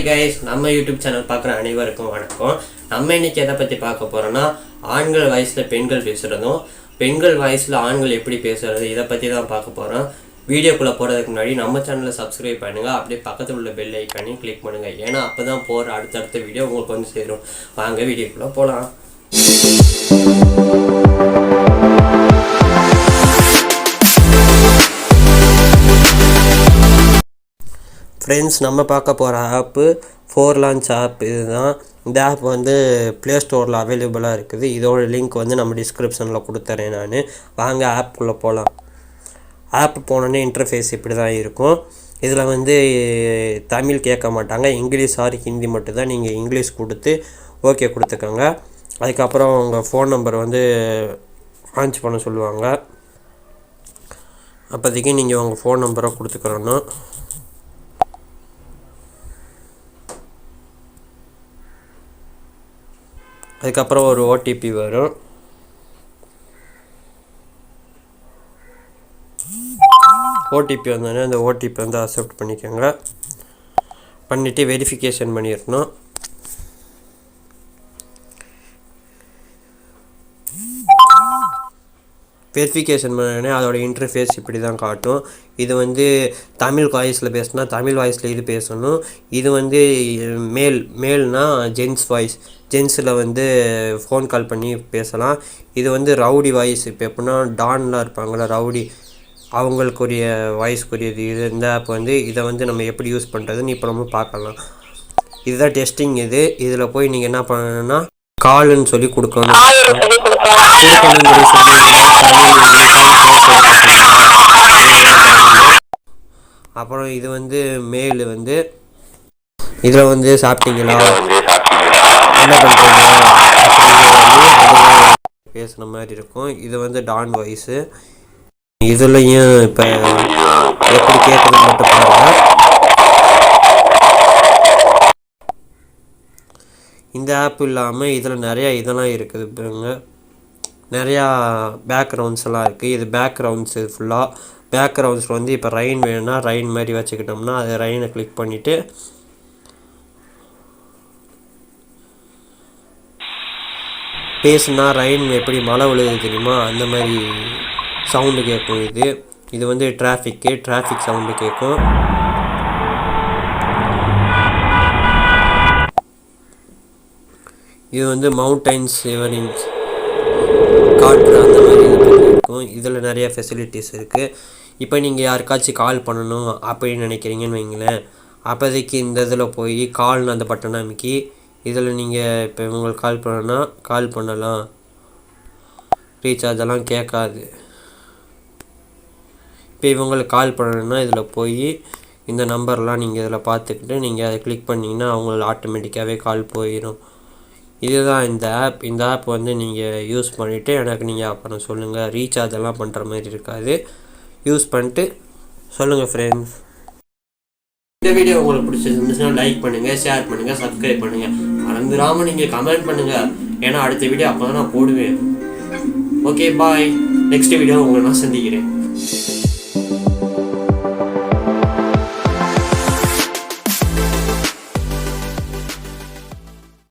Hi guys நம்ம YouTube channel பார்க்குற அனைவருக்கும் வணக்கம். நம்ம இன்னைக்கு எதை பற்றி பார்க்க போகிறோன்னா ஆண்கள் வயசில் பெண்கள் பேசுகிறதும் பெண்கள் வயசில் ஆண்கள் எப்படி பேசுகிறது இதை பற்றி தான் பார்க்க போகிறோம் வீடியோக்குள்ளே போகிறதுக்கு முன்னாடி நம்ம சேனலை சப்ஸ்கிரைப் பண்ணுங்கள் அப்படியே பக்கத்தில் உள்ள பெல் ஐக்கானையும் கிளிக் பண்ணுங்கள் ஏன்னா அப்போ தான் போகிற அடுத்தடுத்த வீடியோ உங்களுக்கு வந்து சேரும். வாங்க வீடியோக்குள்ளே போகலாம் ஃப்ரெண்ட்ஸ் நம்ம பார்க்க போகிற ஆப்பு ஃபோர் லான்ச் ஆப் இதுதான். இந்த ஆப் வந்து ப்ளே ஸ்டோரில் அவைலபிளாக இருக்குது. இதோட லிங்க் வந்து நம்ம டிஸ்கிரிப்ஷனில் கொடுத்துறேன் நான். வாங்க ஆப்புக்குள்ளே போகலாம் ஆப் போனோடனே இன்டர்ஃபேஸ் இப்படி தான் இருக்கும். இதில் வந்து தமிழ் கேட்க மாட்டாங்க. இங்கிலீஷ் ஆர் ஹிந்தி மட்டும்தான் நீங்கள் இங்கிலீஷ் கொடுத்து ஓகே கொடுத்துக்கோங்க. அதுக்கப்புறம் உங்கள் ஃபோன் நம்பர் வந்து லான்ச் பண்ண சொல்லுவாங்க. அப்போதைக்கு நீங்கள் உங்கள் ஃபோன் நம்பரை கொடுத்துக்கிறணும் அதுக்கப்புறம் ஒரு ஓடிபி வரும். ஓடிபி வந்தோடனே அந்த ஓடிபி வந்து அக்செப்ட் பண்ணிக்கோங்க. பண்ணிவிட்டு வெரிஃபிகேஷன் பண்ணிடணும். வெரிஃபிகேஷன் பண்ணோடனே அதோட இன்டர்ஃபேஸ் இப்படி தான் காட்டும். இது வந்து தமிழ் வாய்ஸில் பேசுனா தமிழ் வாய்ஸில் இது பேசணும். இது வந்து மேல் மேல்னா ஜென்ஸ் வாய்ஸ் ஜென்ஸில் வந்து ஃபோன் கால் பண்ணி பேசலாம். இது வந்து ரவுடி வாய்ஸ் இப்போ எப்படின்னா டான்லாம் இருப்பாங்களா ரவுடி அவங்களுக்குரிய வாய்ஸ்க்குரியது இது இந்த ஆப் வந்து இதை வந்து நம்ம எப்படி யூஸ் பண்ணுறதுன்னு இப்போ நம்ம பார்க்கலாம். இதுதான் டெஸ்டிங் இது. இதில் போய் நீங்கள் என்ன பண்ணணும்னா கால்னு சொல்லி கொடுக்கணும். சொல்லி அப்புறம் இது வந்து மேல் வந்து இதில் வந்து சாப்பிட்டீங்களா? என்ன பண்ணுறீங்க பேசுன மாதிரி இருக்கும். இது வந்து டான் வாய்ஸு. இதுலையும் இப்போ எப்படி கேட்குறது மட்டும் பாருங்க. இந்த ஆப் இல்லாமல் இதில் நிறையா இதெல்லாம் இருக்குது பாருங்க. நிறையா பேக்ரவுண்ட்ஸ் எல்லாம் இருக்குது இது பேக்ரவுண்ட்ஸ் இது ஃபுல்லாக பேக்ரவுண்ட்ஸ் வந்து இப்போ ரைன் வேணும்னா ரைன் மாதிரி வச்சுக்கிட்டோம்னா அது ரைனை கிளிக் பண்ணிவிட்டு பேசுனா ரைன் எப்படி மழை விழுது தெரியுமா? அந்த மாதிரி சவுண்டு கேட்கும் இது. இது வந்து டிராஃபிக்கு டிராஃபிக் சவுண்டு கேட்கும். இது வந்து மவுண்டைன்ஸ் எவரிங்ஸ் காட்டுற அந்த மாதிரி இருக்கும் இதில் நிறைய ஃபெசிலிட்டிஸ் இருக்குது இப்போ நீங்கள் யாருக்காச்சும் கால் பண்ணணும் அப்படின்னு நினைக்கிறீங்கன்னு வைங்களேன். அப்போதைக்கு இந்த இதில் போய் கால்னு அந்த பட்டனை அமைக்கி இதில் நீங்கள் இப்போ உங்களுக்கு கால் பண்ணணும்னா கால் பண்ணலாம். ரீசார்ஜ் எல்லாம் கேட்காது. இப்போ இவங்களுக்கு கால் பண்ணணும்னா இதில் போய் இந்த நம்பர்லாம் நீங்கள் இதில் பார்த்துக்கிட்டு நீங்கள் அதை கிளிக் பண்ணிங்கன்னா அவங்களுக்கு ஆட்டோமேட்டிக்காகவே கால் போயிடும் இதுதான் இந்த ஆப் இந்த ஆப் வந்து நீங்கள் யூஸ் பண்ணிவிட்டு எனக்கு நீங்கள் அப்புறம் சொல்லுங்கள் ரீசார்ஜ் எல்லாம் பண்ணுற மாதிரி இருக்காது. யூஸ் பண்ணிட்டு சொல்லுங்கள் ஃப்ரெண்ட்ஸ் இந்த வீடியோ உங்களுக்கு பிடிச்சிருந்துச்சுன்னா லைக் பண்ணுங்கள் ஷேர் பண்ணுங்கள் சப்ஸ்கிரைப் பண்ணுங்கள் மறந்துடாமல் நீங்கள் கமெண்ட் பண்ணுங்கள் ஏன்னா அடுத்த வீடியோ அப்போ தான் நான் போடுவேன். ஓகே பாய் நெக்ஸ்ட் வீடியோ உங்களை நான் சந்திக்கிறேன்.